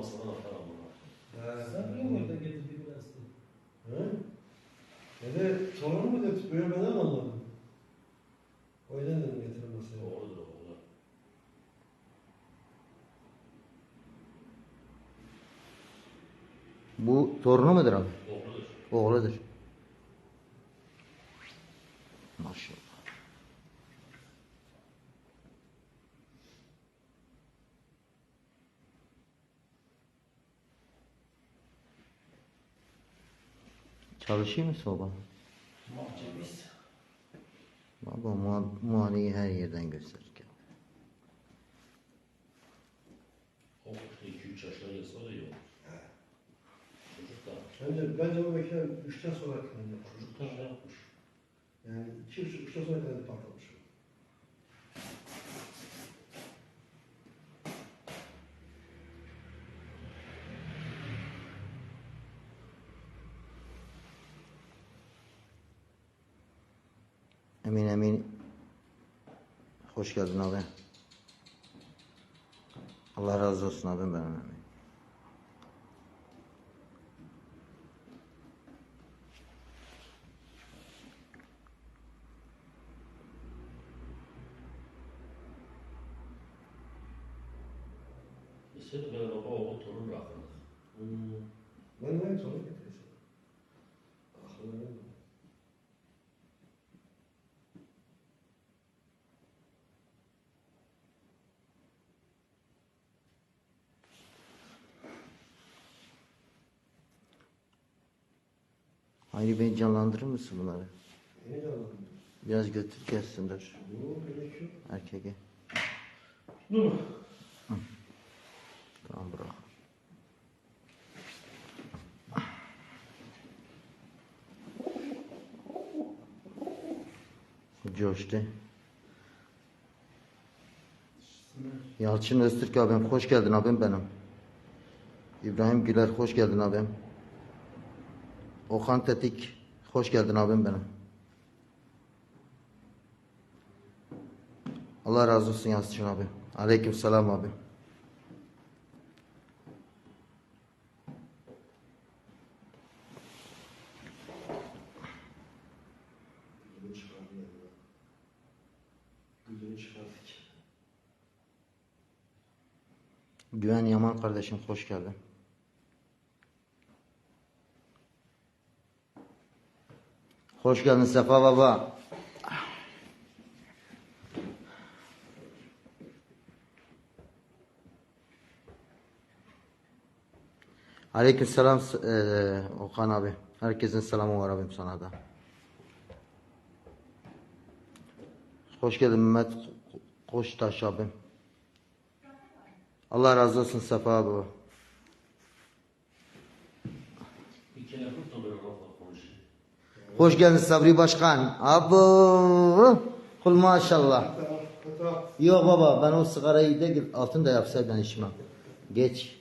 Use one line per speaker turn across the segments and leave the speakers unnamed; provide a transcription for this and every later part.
masadan atar ama.
Sen niye orada getirdik biraz da?
He? Ya da sorun mu dedi, böyle ben anlamadım. O yüzden dedim getirin masaya.
Doğrudur oğlum.
Bu torunu mudur abi?
Doğrudur.
Oğludur. Maşallah. Çalışıyor mu soba?
Mahcemiz.
Baba mu muhaneyi her yerden gösterir.
O 2-3 yaşına gelse o da olur. Çocuk da,
Bence, bence bu makine üçten sonra kadar
çocuk da ne yapmış?
Yani iki buçuk, üçten sonra kadar patlamış.
Emin emin. Hoş geldin abi. Allah razı olsun abim benim emin.
Deseydi ben baba oğul torun bırakırdık.
Hmm. Ben de en sonra getireceğim. Aklına ne oldu?
Hayri Bey canlandırır mısın bunları?
Yeni canlandı.
Biraz götür gelsinler
Yok, gerek yok.
erkeğe.
Dur.
Tamam bırak. Coştu. Yalçın Öztürk abim hoş geldin abim benim. İbrahim Güler hoş geldin abim. Okan Tetik hoş geldin abim benim. Allah razı olsun Yalçın abi. Aleyküm selam abi. Güven Yaman kardeşim hoş geldin. Hoş geldin Sefa baba. Aleyküm selam eee, Okan abi. Herkesin selamı var abim sana da. Hoş geldin Mehmet Koçtaş abim. Allah razı olsun Sefa abi.
Bir kere kurt da böyle rahatla konuşuyor.
Hoş geldin Sabri Başkan. Abu. Kul maşallah. Yok baba ben o sigarayı da altın da yapsa ben içmem. Geç.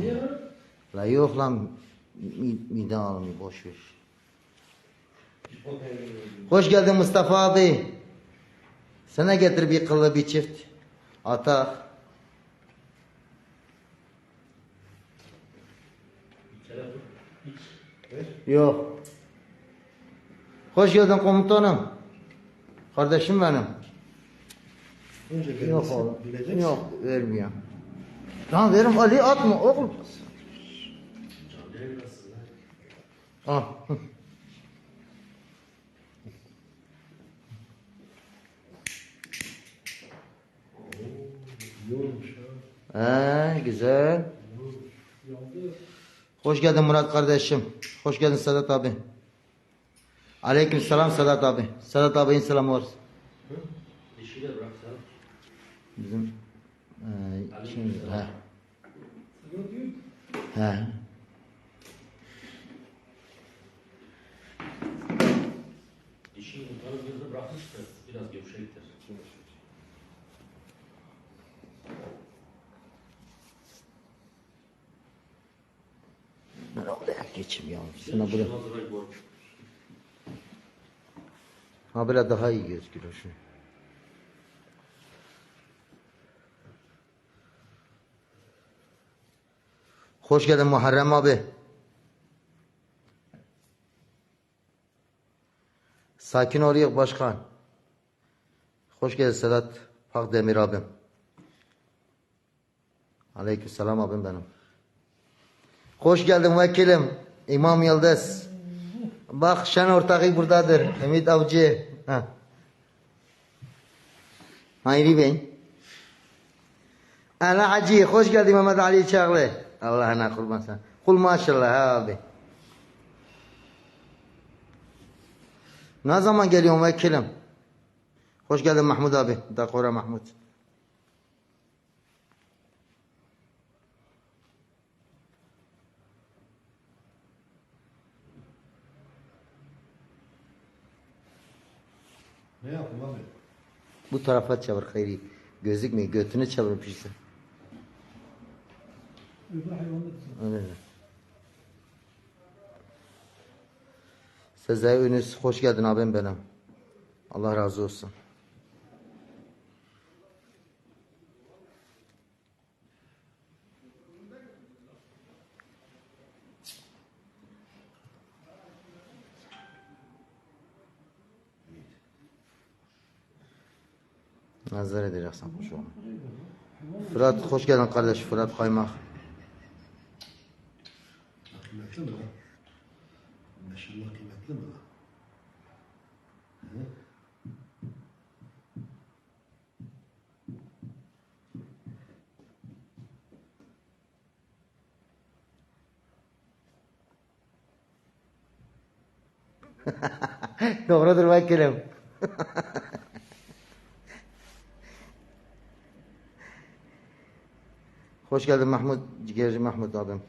Niye?
La yok lan mi, mide almıyor boş ver. Hoş geldin Mustafa abi. Sana getir bir kıllı bir çift. Atak. Yok. Hoş geldin komutanım. Kardeşim benim.
Önce
Yok oğlum.
bileceksin.
Yok vermiyor. Lan verim Ali atma oğlum. Al. Ee, güzel. Hoş geldin Murat kardeşim. Hoş geldin Sedat abi. Aleyküm selam Sedat abi. Sedat abinin selamı var.
Dişiyle bırak sen.
Bizim ee, şimdi he. He.
Dişi yumurtanın birini bırakmıştır. Biraz gevşektir.
Ben oraya geçeyim ya. Sana
Sen
ha böyle daha iyi gözüküyor şu. Hoş geldin Muharrem abi. Sakin ol yok başkan. Hoş geldin Sedat Pakdemir abim. Aleykümselam abim benim. Hoş geldin vekilim. İmam Yıldız. Bak şen ortağı buradadır. Ümit Avcı. Ha. Hayri Bey. Ana Hacı. Hoş geldin Mehmet Ali Çağlı. Allah'ına kurban sen. Kul maşallah abi. Ne zaman geliyorsun vekilim? Hoş geldin Mahmut abi. Dakora Mahmut.
Ne yaptım abi?
Bu tarafa çevir Hayri. Gözükmüyor. Götünü çevirip işte.
Öbür hayvanlar.
Öyle. Sezai Ünüs hoş geldin abim benim. Allah razı olsun. Nazar edeceksin şu an. Fırat hoş geldin kardeş Fırat Kaymak.
Kıymetli mi lan? Maşallah kıymetli mi lan?
Doğrudur vekilim. Hoş geldin Mahmut, Cigerci Mahmut abim.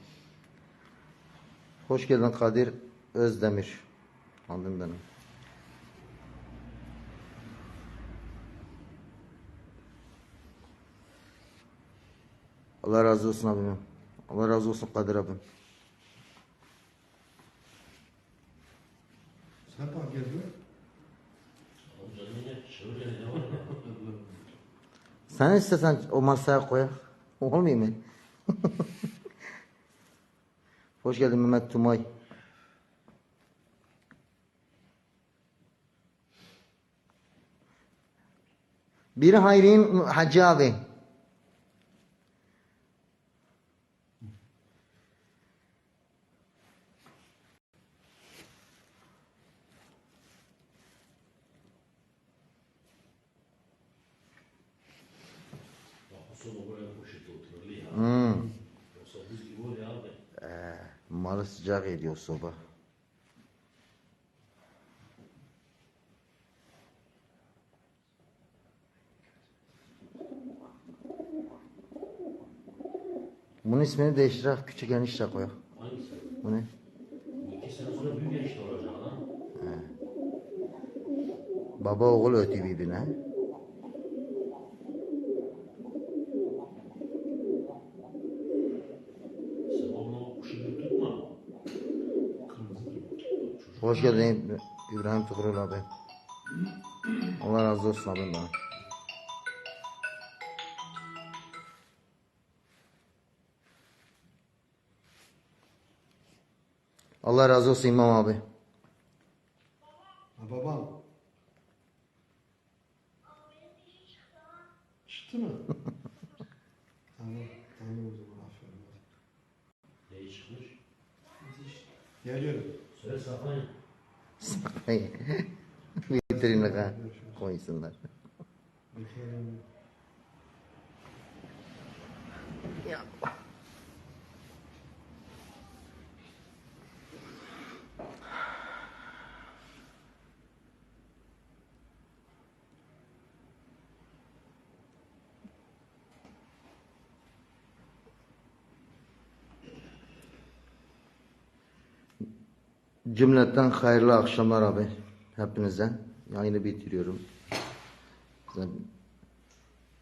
Hoş geldin Kadir Özdemir. Abim benim. Allah razı olsun abim. Allah razı olsun Kadir abim.
Sen bak geliyor.
Sen istesen o masaya koy. Olmuyor mu? Hoş geldin Mehmet Tumay. Biri Hayri'nin Hacı abi.
Bak bu sonu buraya poşete otururlu ya.
Hmm.
Yoksa buz gibi oluyor abi.
Malı sıcak ediyor soba. Bunun ismini değiştir. Küçük enişte koy.
Hangisi?
Bu ne?
İki sene sonra büyük enişte olacak lan.
Baba oğul ötü birbirine. Hoş geldin İbrahim Tukurul abi. Allah razı olsun abim bana. Allah razı olsun İmam abi.
Ha babam. Çıktı mı? tamam. Tamam o zaman aferin.
Neyi çıkmış?
Geliyorum.
Söyle saklayın.
Vitrine koysunlar. Cümleten hayırlı akşamlar abi. Hepinize. Yayını bitiriyorum.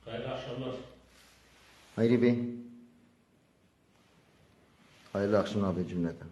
Hayırlı akşamlar.
Hayri Bey. Hayırlı akşamlar abi cümleten.